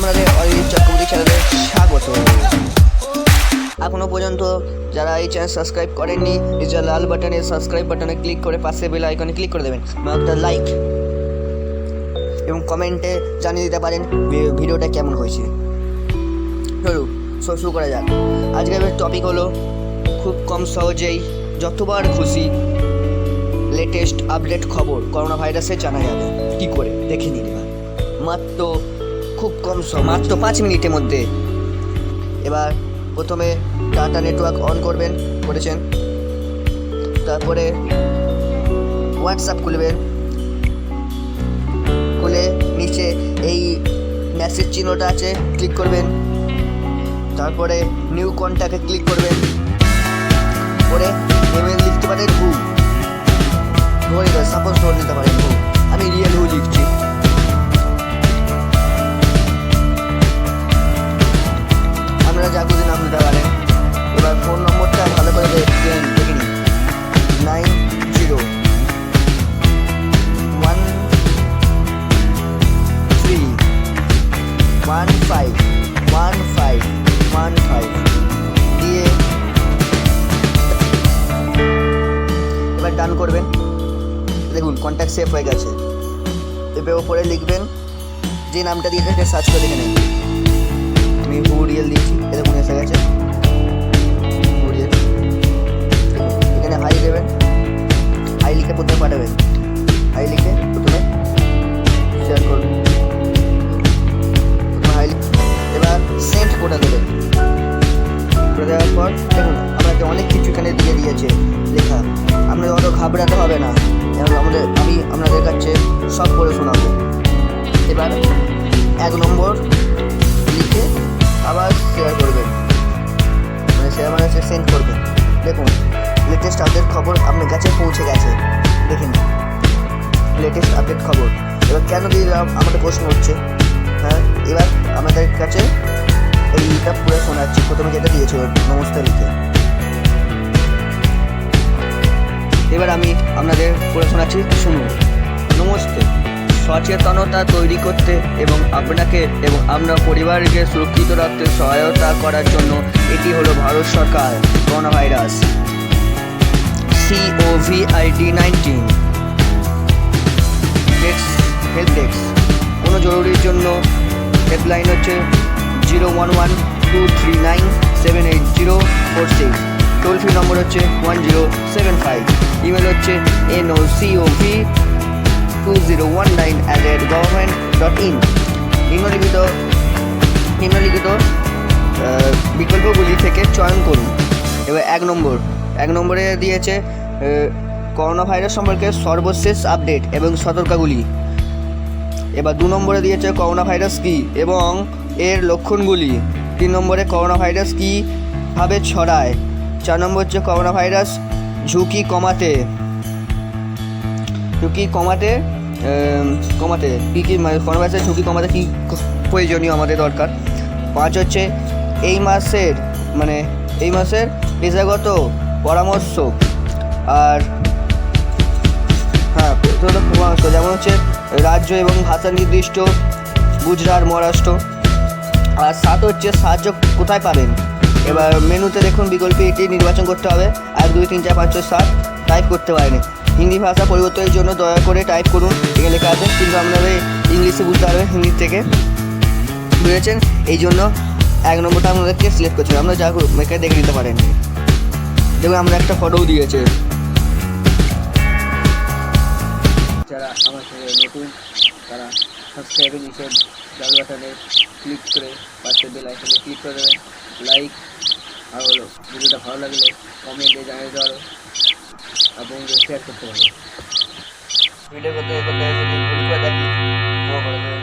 আপনাদের অরিজিৎ চক্রবর্তী চ্যানেলে স্বাগত। এখনও পর্যন্ত যারা এই চ্যানেল সাবস্ক্রাইব করেননি নিজের লাল বাটনে সাবস্ক্রাইব বাটনে ক্লিক করে পাশে বেল আইকনে ক্লিক করে দেবেন। একটা লাইক এবং কমেন্টে জানিয়ে দিতে পারেন ভিডিওটা কেমন হয়েছে। চলুন শুরু করা যাক। আজকের টপিক হলো খুব কম সহজেই যতবার খুশি লেটেস্ট আপডেট খবর করোনা ভাইরাসে জানা যাবে। কি করে? দেখে নিন মাত্র খুব কম সময়, মাত্র পাঁচ মিনিটের মধ্যে। এবার প্রথমে ডাটা নেটওয়ার্ক অন করবেন, করেছেন। তারপরে হোয়াটসঅ্যাপ খুলবেন। খুলে নিচে এই মেসেজ চিহ্নটা আছে ক্লিক করবেন। তারপরে নিউ কন্ট্যাক্টে ক্লিক করবেন। করে ইমেল লিখতে পারেন হু ধরে সাপোজ ধরে নিতে পারেন হু আমি রিয়েল হু লিখছি। করবেন। দেখুন কন্ট্যাক্ট সেভ হয়ে গেছে। এবার ওপরে লিখবেন যে নামটা দিয়ে সার্চ করে লিখে নেন। আমি রিয়েল দিচ্ছি এরকম এসে গেছে। আপনাদের অত ঘাবড়াতে হবে না। এবং আমাদের, আমি আপনাদের কাছে সব করে শোনাবো। এবার এক নম্বর লিখে আবার শেয়ার করবেন। মানে শেয়ার মানে হচ্ছে সেন্ড করবেন। দেখুন লেটেস্ট আপডেট খবর আপনার কাছে পৌঁছে গেছে। দেখেন লেটেস্ট আপডেট খবর। এবার কেন দিলাম আমাদের প্রশ্ন হচ্ছে হ্যাঁ এবার আমাদের কাছে এইটা পুরো শোনাচ্ছি। প্রথমে যেটা দিয়েছে নমস্তে এবার আমি আপনাদের পুরো শোনাচ্ছি, শুনুন। নমস্তে। সচেতনতা তৈরি করতে এবং আপনাকে এবং আপনার পরিবারকে সুরক্ষিত রাখতে সহায়তা করার জন্য এটি হলো ভারত সরকার corona virus COVID nineteen desk help কোনো জরুরির জন্য হেল্পলাইন হচ্ছে zero one one two three nine seven eight zero four six toll free number হচ্ছে one zero seven five email হচ্ছে N O C O V two zero one nine at rate government dot in নিম্নলিখিত নিম্নলিখিত বিকল্পগুলি থেকে চয়ন করুন। এবার এক নম্বর। এক নম্বরে দিয়েছে করোনা ভাইরাস সম্পর্কে সর্বশেষ আপডেট এবং সতর্কাগুলি। এবার দু নম্বরে দিয়েছে করোনা ভাইরাস কী এবং এর লক্ষণগুলি। তিন নম্বরে করোনা ভাইরাস কীভাবে ছড়ায়? চার নম্বর হচ্ছে করোনা ভাইরাস ঝুঁকি কমাতে। ঝুঁকি কমাতে কমাতে। কী কী মানে করোনা ভাইরাসের ঝুঁকি কমাতে কী প্রয়োজনীয় আমাদের দরকার? পাঁচ হচ্ছে এই মাসের মানে এই মাসের পেশাগত পরামর্শ আর হ্যাঁ পরামর্শ। যেমন হচ্ছে রাজ্য এবং ভাষা নির্দিষ্ট, গুজরাট, মহারাষ্ট্র। আর সাত হচ্ছে সাহায্য কোথায় পাবেন? এবার মেনুতে দেখুন বিকল্প এটি নির্বাচন করতে হবে। এক, দুই, তিন, চার, পাঁচ, ছয়, সাত টাইপ করতে পারেনি। হিন্দি ভাষা পরিবর্তনের জন্য দয়া করে টাইপ করুন। এখানে লেখা আছে, কিন্তু আপনারা ইংলিশে বুঝতে পারবেন হিন্দি থেকে। বুঝেছেন? এই জন্য এক নম্বরটা আপনাদেরকে সিলেক্ট হবে। আপনারা যা এখানে দেখে নিতে পারেন। দেখুন, আমরা একটা ফটোও দিয়েছে। যারা আমার নতুন, তারা সাবস্ক্রাইবের নিচে বেল বাটনে ক্লিক করে পাশে বেল আইকনে ক্লিক করে দেবেন লাইক আর হলো। ভিডিওটা ভালো লাগলে কমেন্টে জানিয়ে দেওয়ার এবং শেয়ার করতে পারো। ভিডিও করতে ভুল